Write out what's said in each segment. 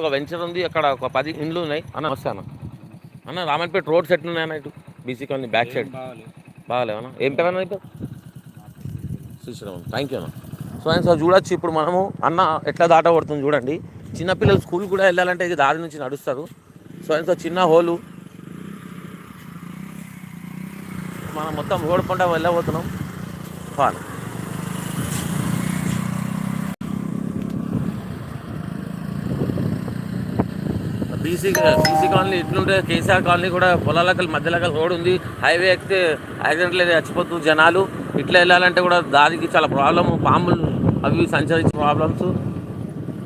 ఒక వెంచర్ ఉంది అక్కడ ఒక పది ఇండ్లు ఉన్నాయి. అన్న నమస్తే అన్న. అన్న రామన్పేట రోడ్స్ ఎట్లున్నాయన్న ఇటు? బీసీ కాలనీ బ్యాక్ సైడ్ బాగాలేవన్నా ఏం పేరు అన్న ఇప్పుడు శ్రీశ్రామ్ థ్యాంక్ యూ అన్న. సో ఆయన సార్ చూడొచ్చు. ఇప్పుడు మనము అన్న ఎట్లా దాట పడుతుంది చూడండి. చిన్నపిల్లలు స్కూల్ కూడా వెళ్ళాలంటే ఇది దారి నుంచి నడుస్తారు. సో ఆయన సార్ చిన్న హోలు మనం మొత్తం రోడ్ పంట వెళ్ళబోతున్నాం. ఫాన్ బీసీ బీసీ కాలనీ ఇట్లుంటే కేసీఆర్ కాలనీ కూడా పొలాలకల్ మధ్యలకల్ రోడ్ ఉంది. హైవే ఎక్కితే లేదా చచ్చిపోతుంది జనాలు. ఇట్లా వెళ్ళాలంటే కూడా దారికి చాలా ప్రాబ్లమ్. పాములు అవి సంచరించే ప్రాబ్లమ్స్.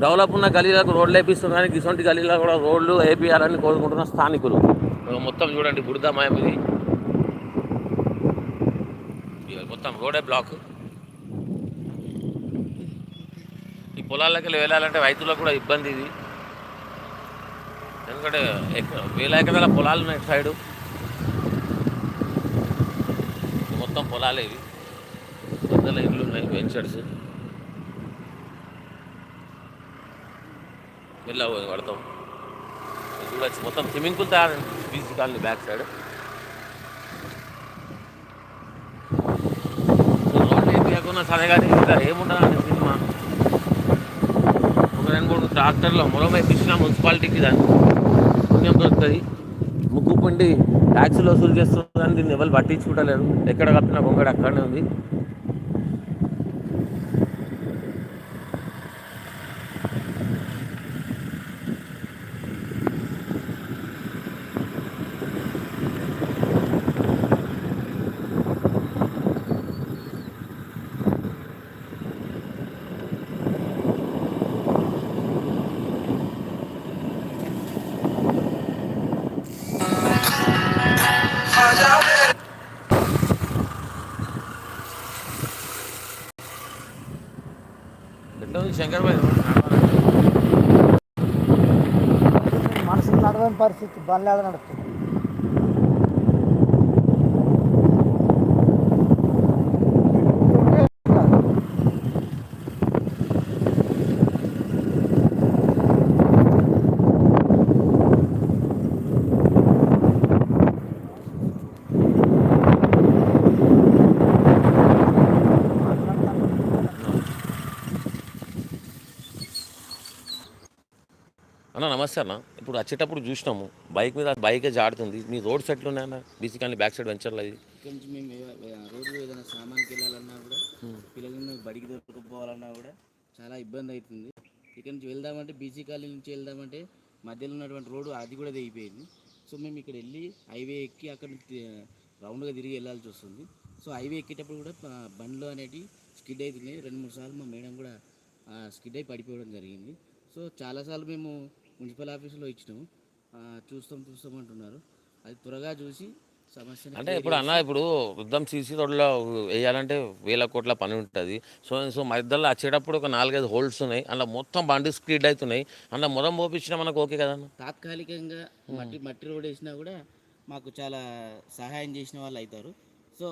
డెవలప్ ఉన్న గలీలకు రోడ్లు వేపిస్తున్నారు ఇటువంటి గలీలకు కూడా రోడ్లు వేపియాలని కోరుకుంటున్న స్థానికులు. మొత్తం చూడండి బురదమయం ఇది. మొత్తం రోడే బ్లాక్. ఈ పొలాలకి వెళ్ళాలంటే రైతులకు కూడా ఇబ్బంది ఇది. ఎందుకంటే ఎక్క- వేల ఎకరాల పొలాలు ఉన్నాయి సైడు. మొత్తం పొలాలే ఇవి. పెద్దల ఇల్లు ఉన్నాయి వెంచర్స్. వెళ్ళా పడతాం. మొత్తం స్విమ్మింగ్ పూల్ తయారు బీచ్ కాలనీ బ్యాక్ సైడ్. రోడ్లు ఏం లేకున్నా సరే కానీ ఇక్కడ రెండు మూడు ట్రాక్టర్లో మొలమై వేపించిన మున్సిపాలిటీకి దాన్ని పుణ్యం దొరుకుతుంది. ముక్కు పిండి ట్యాక్సీలు వసూలు చేస్తుందని దీన్ని ఎవరు పట్టించుకుంటలేరు. ఎక్కడ కప్పిన గొంగడి అక్కడనే ఉంది. శంకర్ భాయ్ నడవని పరిస్థితి బండ్లాగా నడుస్తుంది అన్న నమస్తే అన్న ఇప్పుడు వచ్చేటప్పుడు చూసినాము. బైక్ మీద బైకే జాడుతుంది మీ రోడ్ సెట్లు ఉన్నాయన్న? బీసీ కానీ బ్యాక్ సైడ్ వెంచర్లు అది నుంచి మేము రోడ్డు ఏదైనా సామాన్కి వెళ్ళాలన్నా కూడా పిల్లలను బడికి దొరకపోవాలన్నా కూడా చాలా ఇబ్బంది అవుతుంది. ఇక్కడ నుంచి వెళ్దామంటే బీసీ కాలనీ నుంచి వెళ్దామంటే మధ్యలో ఉన్నటువంటి రోడ్డు అది కూడా తెగిపోయింది. సో మేము ఇక్కడ వెళ్ళి హైవే ఎక్కి అక్కడ రౌండ్గా తిరిగి వెళ్ళాల్సి వస్తుంది. సో హైవే ఎక్కేటప్పుడు కూడా బండ్లు అనేటివి స్కిడ్ అవుతున్నాయి. రెండు మూడు సార్లు మా మేడం కూడా స్కిడ్ అయి పడిపోవడం జరిగింది. సో చాలాసార్లు మేము మున్సిపల్ ఆఫీసులో ఇచ్చినాము చూస్తాం చూస్తాం అంటున్నారు. అది త్వరగా చూసి సమస్యని అంటే ఇప్పుడు అన్న ఇప్పుడు వృద్ధం సీసీ రోడ్లో వేయాలంటే వేల కోట్ల పని ఉంటుంది. సో సో మధ్యలో వచ్చేటప్పుడు ఒక నాలుగైదు హోల్డ్స్ ఉన్నాయి. అందులో మొత్తం బండి స్పీడ్ అవుతున్నాయి. అందులో మొదం పోపించినా మనకు ఓకే కదన్న తాత్కాలికంగా మట్టి మట్టి రోడ్ వేసినా కూడా మాకు చాలా సహాయం చేసిన వాళ్ళు అవుతారు. సో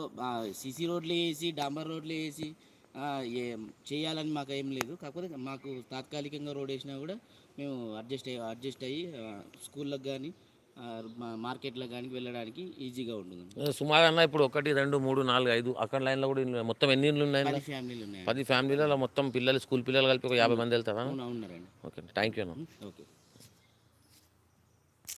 సీసీ రోడ్లు వేసి డాంబర్ రోడ్లు వేసి ఏం చేయాలని మాకు ఏం లేదు. కాకపోతే మాకు తాత్కాలికంగా రోడ్ వేసినా కూడా మేము అడ్జస్ట్ అయ్యి అడ్జస్ట్ అయ్యి స్కూళ్ళకి కానీ మార్కెట్లకు కానీ వెళ్ళడానికి ఈజీగా ఉంటుంది సుమారు అన్న ఇప్పుడు ఒకటి రెండు మూడు నాలుగు ఐదు అక్కడ లైన్లో కూడా మొత్తం ఎన్ని ఇల్లు ఉన్నాయి? ఫ్యామిలీలు ఉన్నాయి. పది ఫ్యామిలీలలో మొత్తం పిల్లలు స్కూల్ పిల్లలు కలిపి ఒక యాభై మంది వెళ్తారా? ఉన్నారండి. Okay thank you okay.